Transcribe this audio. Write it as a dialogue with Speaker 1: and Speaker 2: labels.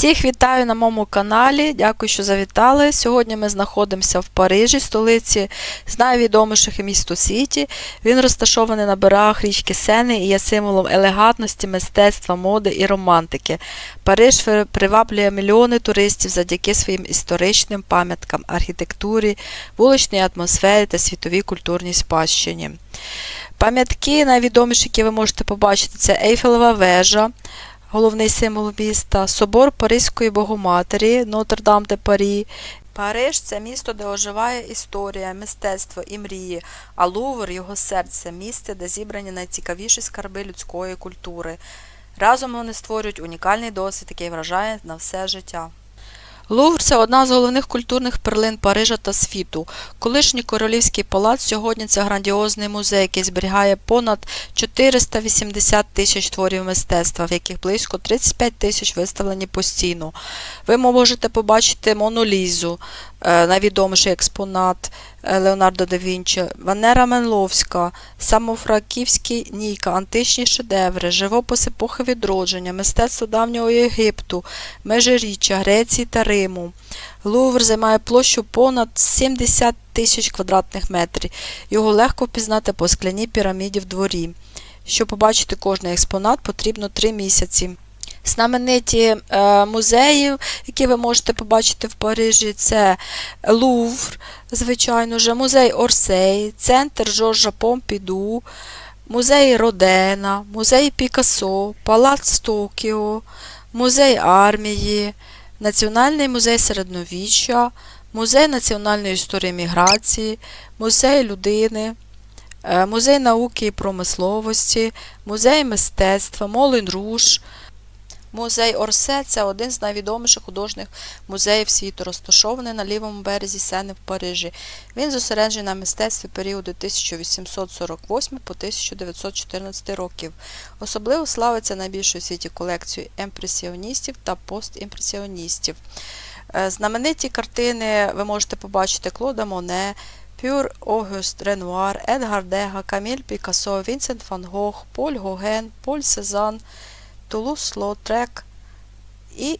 Speaker 1: Всіх вітаю на моєму каналі. Дякую, що завітали. Сьогодні ми знаходимося в Парижі, столиці з найвідоміших міст у світі. Він розташований на берегах річки Сени і є символом елегантності, мистецтва, моди і романтики. Париж приваблює мільйони туристів завдяки своїм історичним пам'яткам, архітектурі, вуличній атмосфері та світовій культурній спадщині. Пам'ятки найвідоміші, які ви можете побачити, це Ейфелева вежа, головний символ міста, собор Паризької Богоматері, Нотр-Дам де Парі. Париж це місто, де оживає історія, мистецтво і мрії, а Лувр його серце місце, де зібрані найцікавіші скарби людської культури. Разом вони створюють унікальний досвід, який вражає на все життя. Лувр це одна з головних культурних перлин Парижа та світу. Колишній королівський палац сьогодні це грандіозний музей, який зберігає понад 480 тисяч творів мистецтва, в яких близько 35 тисяч виставлені постійно. Ви можете побачити Монолізу, е, найвідоміший експонат Леонардо да Вінчі, Венера Менловська, Самофраківський Ніка, античні шедеври, живопис епохи відродження, мистецтво давнього Єгипту, межиріччя Греції та Риму. Лувр займає площу понад 70 тисяч квадратних метрів. Його легко впізнати по скляній піраміді в дворі. Щоб побачити кожний експонат, потрібно 3 місяці. Знамениті е, музеї, які ви можете побачити в Парижі, це Лувр, звичайно ж, музей Орсей, центр Жоржа Помпіду, музей Родена, музей Пікассо, Палац Токіо, музей армії, Національний музей середньовіччя, музей національної історії міграції, музей людини, е, музей науки і промисловості, музей мистецтва, Молин Руш. Музей Орсе це один з найвідоміших художніх музеїв світу, розташований на лівому березі Сени в Парижі. Він зосереджений на мистецтві періоду 1848 по 1914 років. Особливо славиться найбільшою у світі колекцією емпресіоністів та постімпресіоністів. Е, Знамениті картини ви можете побачити Клода Моне, Пюр Огюст Ренуар, Едгар Дега, Каміль Пікассо, Вінсент Ван Гог, Поль Гоген, Поль Сезанн, Тулус Лотрек і